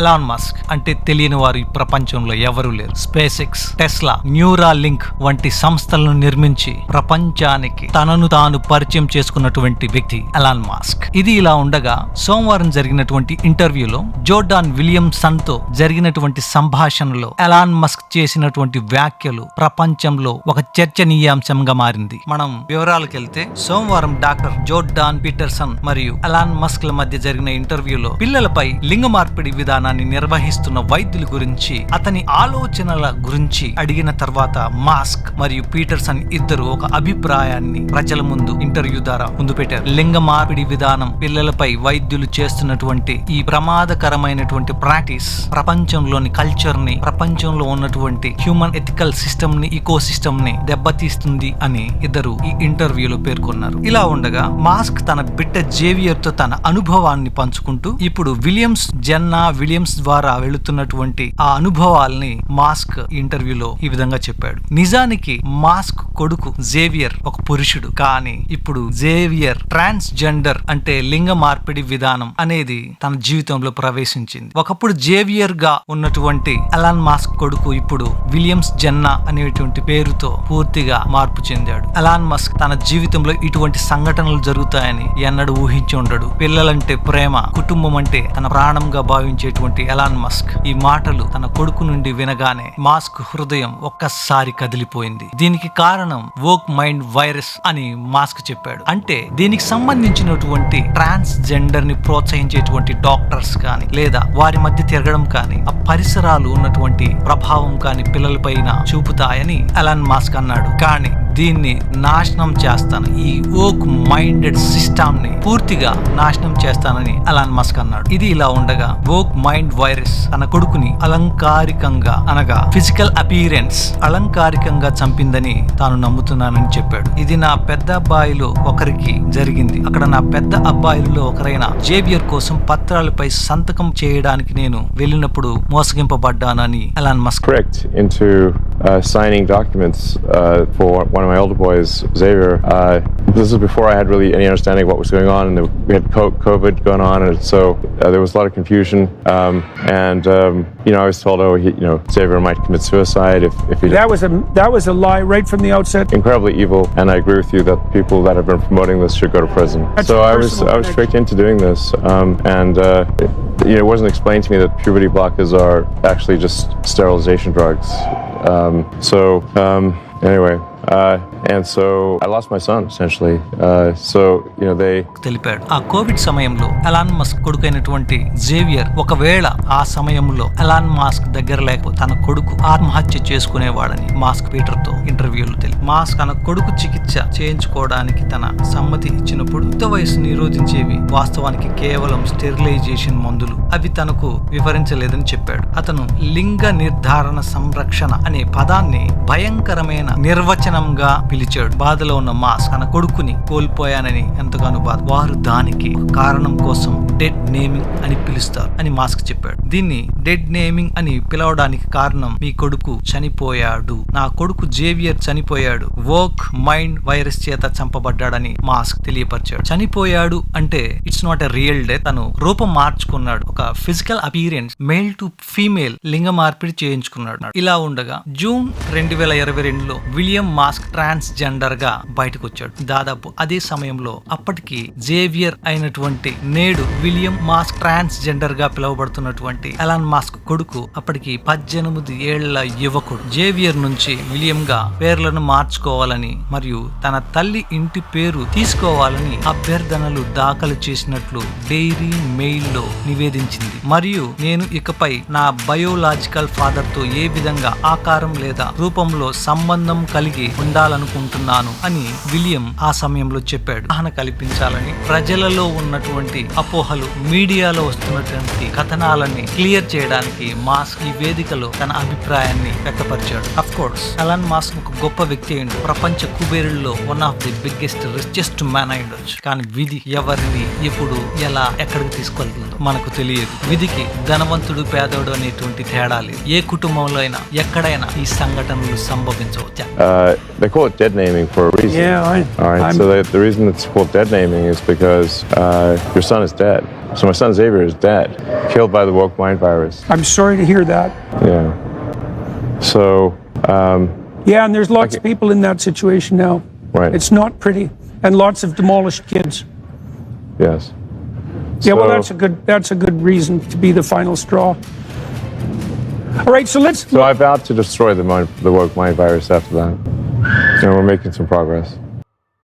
Elon Musk అంటే తెలియని వారు ఈ ప్రపంచంలో ఎవరూ లేరు. SpaceX Tesla Neuralink వంటి సంస్థలను నిర్మించి ప్రపంచానికి తనను తాను పరిచయం చేసుకున్నటువంటి వ్యక్తి ఎలాన్ మాస్క్ ఇది ఇలా ఉండగా సోమవారం జరిగినటువంటి ఇంటర్వ్యూలో జోర్డాన్ విలియమ్సన్తో జరిగినటువంటి సంభాషణలో ఎలాన్ మస్క్ చేసినటువంటి వ్యాఖ్యలు ప్రపంచంలో ఒక చర్చనీయాంశంగా మారింది. మనం వివరాలకు వెళ్తే సోమవారం డాక్టర్ జోర్డాన్ పీటర్సన్ మరియు ఎలాన్ మస్క్ ల మధ్య జరిగిన ఇంటర్వ్యూలో పిల్లలపై లింగ మార్పిడి విధానాన్ని నిర్వహిస్తున్న వైద్యుల గురించి అతని ఆలోచనల గురించి అడిగిన తర్వాత మాస్క్ మరియు పీటర్సన్ ఇద్దరు ఒక అభిప్రాయాన్ని ప్రజల ముందు ఇంటర్వ్యూ ద్వారా ముందు పెట్టారు. లింగ మార్పిడి విధానం పిల్లలపై వైద్యులు చేస్తున్నటువంటి ఈ ప్రమాదకరమైనటువంటి ప్రాక్టీస్ ప్రపంచంలోని కల్చర్ని ప్రపంచంలో ఉన్నటువంటి హ్యూమన్ ఎథికల్ సిస్టమ్ని ఈకో సిస్టమ్ని దెబ్బతీస్తుంది అని ఇద్దరు ఈ ఇంటర్వ్యూలో పేర్కొన్నారు. ఇలా ఉండగా మాస్క్ తన బిడ్డ జేవియర్తో తన అనుభవాన్ని పంచుకుంటూ ఇప్పుడు విలియమ్స్ జెన్నా విలియమ్స్ ద్వారా వెళుతున్నటువంటి ఆ అనుభవాల్ని మాస్క్ ఇంటర్వ్యూలో ఈ విధంగా చెప్పాడు. నిజానికి మాస్క్ కొడుకు జేవియర్ ఒక పురుషుడు. కానీ ఇప్పుడు జేవియర్ ట్రాన్స్ జెండర్ అంటే లింగ మార్పిడి విధానం అనేది తన జీవితంలో ప్రవేశించింది. ఒకప్పుడు జేవియర్గా ఉన్నటువంటి అలాన్ మాస్క్ కొడుకు ఇప్పుడు విలియమ్స్ జెన్నా అనేటువంటి పేరుతో పూర్తిగా మార్పు చెందాడు. అలాన్ మస్క్ తన జీవితంలో ఇటువంటి సంఘటనలు జరుగుతాయని ఎన్నడూ ఊహించి ఉండడు. పిల్లలంటే ప్రేమ కుటుంబం అంటే తన ప్రాణంగా ఉన్నటువంటి ఎలాన్ మస్క్ ఈ మాటలు తన కొడుకు నుండి వినగానే మాస్క్ హృదయం ఒక్కసారి కదిలిపోయింది. దీనికి కారణం వోక్ మైండ్ వైరస్ అని మాస్క్ చెప్పాడు. అంటే దీనికి సంబంధించినటువంటి ట్రాన్స్ జెండర్ని ప్రోత్సహించేటువంటి డాక్టర్స్ కానీ లేదా వారి మధ్య తిరగడం కానీ ఆ పరిసరాలు ఉన్నటువంటి ప్రభావం కానీ పిల్లలపైన చూపుతాయని అలాన్ మాస్క్ అన్నాడు. కానీ దీన్ని నాశనం చేస్తాను. ఈ ఓక్ మైండెడ్ సిస్టమ్ని పూర్తిగా నాశనం చేస్తానని అలాన్ మస్క్ అన్నాడు. ఇది ఇలా ఉండగా ఓక్ మైండ్ వైరస్ తన కొడుకుని అలంకారికంగా అనగా ఫిజికల్ అపీరెన్స్ అలంకారికంగా చంపిందని తాను నమ్ముతున్నానని చెప్పాడు. ఇది నా పెద్ద అబ్బాయిలో ఒకరికి జరిగింది. అక్కడ నా పెద్ద అబ్బాయిలలో ఒకరైన జేవియర్ కోసం పత్రాలపై సంతకం చేయడానికి నేను వెళ్ళినప్పుడు మోసగింపబడ్డానని Elon Musk uh, signing documents uh, for one of my older boys, Xavier. Uh, this was before I had really any understanding of what was going on, and we had COVID going on, and so uh, there was a lot of confusion. Um, and um, you know, I was told, oh, he, you know, Xavier might commit suicide if if he. That was a that was a lie right from the outset. Incredibly evil, and I agree with you that people that have been promoting this should go to prison. That's so I was personal I was tricked into doing this, um, and uh, it, you know, it wasn't explained to me that puberty blockers are actually just sterilization drugs. Um, so um, anyway, తెలిపాడు. ఆ Covid సమయంలో Elon Musk కొడుకైనటువంటి Xavier ఒకవేళ ఆ సమయంలో Elon Musk దగ్గర లేకపోతే తన కొడుకు ఆత్మహత్య చేసుకునేవాడని మాస్క్ పీటర్తో ఇంటర్వ్యూలో తెలిపి మాస్క్ తన కొడుకు చికిత్స చేయించుకోవడానికి తన సమ్మతి ఇచ్చినప్పుడు యుక్త వయసు నిరోధించేవి వాస్తవానికి కేవలం స్టెరిలైజేషన్ మందులు. అవి తనకు వివరించలేదని చెప్పాడు. అతను లింగ నిర్ధారణ సంరక్షణ అనే పదాన్ని భయంకరమైన నిర్వచన నిర్వచనంగా పిలిచాడు. బాధలో ఉన్న మాస్ తన కొడుకుని కోల్పోయానని ఎంతగానో బాధ. వారు దానికి కారణం కోసం డెడ్ నేమింగ్ అని పిలుస్తారు అని మాస్క్ చెప్పాడు. దీన్ని డెడ్ నేమింగ్ అని పిలవడానికి కారణం మీ కొడుకు చనిపోయాడు. నా కొడుకు జేవియర్ చనిపోయాడు. వర్క్ మైండ్ వైరస్ చేత చంపబడ్డాడని మాస్క్ తెలియపరిచాడు. చనిపోయాడు అంటే it's not a real day తను రూపం మార్చుకున్నాడు. ఒక physical appearance male to female లింగ మార్పిడి చేయించుకున్నాడు. ఇలా ఉండగా జూన్ రెండు వేల ఇరవై రెండులో విలియం మాస్క్ ట్రాన్స్ జెండర్గా బయటకు వచ్చాడు దాదాపు అదే సమయంలో అప్పటికి జేవియర్ అయినటువంటి నేడు విలియం మాస్క్ ట్రాన్స్ జెండర్గా పిలువబడుతున్నటువంటి అలాన్ మాస్క్ కొడుకు అప్పటికి పద్దెనిమిది ఏళ్ళ యువకుడు. జేవియర్ నుంచి విలియం గా పేర్లను మార్చుకోవాలని మరియు తన తల్లి ఇంటి పేరు తీసుకోవాలని అభ్యర్థనలు దాఖలు చేసినట్లు డైరీ మెయిల్లో నివేదించింది. మరియు నేను ఇకపై నా బయోలాజికల్ ఫాదర్తో ఏ విధంగా ఆకారం లేదా రూపంలో సంబంధం కలిగి ఉండాలనుకుంటున్నాను అని విలియం ఆ సమయంలో చెప్పాడు. ఆహన కల్పించాలని ప్రజలలో ఉన్నటువంటి అపోహలు మీడియాలో వస్తున్నటువంటి కథనాలని క్లియర్ చేయడానికి మాస్క్ ఈ వేదికలో తన అభిప్రాయాన్ని వ్యక్తపరిచాడు. అఫ్ కోర్స్ అలాన్ మాస్క్ ఒక గొప్ప వ్యక్తి అయిండు ప్రపంచ కుబేరుల్లో one of the biggest richest man అయి ఉండొచ్చు కానీ విధి ఎవరిని ఎప్పుడు ఎలా ఎక్కడికి తీసుకెళ్తుందో మనకు తెలియదు విధికి ధనవంతుడు పేదోడు అనేటువంటి తేడా లేదు ఏ కుటుంబంలో అయినా ఎక్కడైనా ఈ సంఘటనలు సంభవించవచ్చు uh, they call it dead naming for a reason. Yeah, I, All right. I'm, so the, the reason it's called dead naming is because uh, your son is dead. So my son Xavier is dead, killed by the woke mind virus. I'm sorry to hear that. Yeah. So um, Yeah, and there's lots of people in that situation now. right. It's not pretty, and lots of demolished kids. yes. Yeah, well, that's a good that's a good reason to be the final straw. All right, so let's So I vowed to destroy the the woke mind virus after that, and we're making some progress.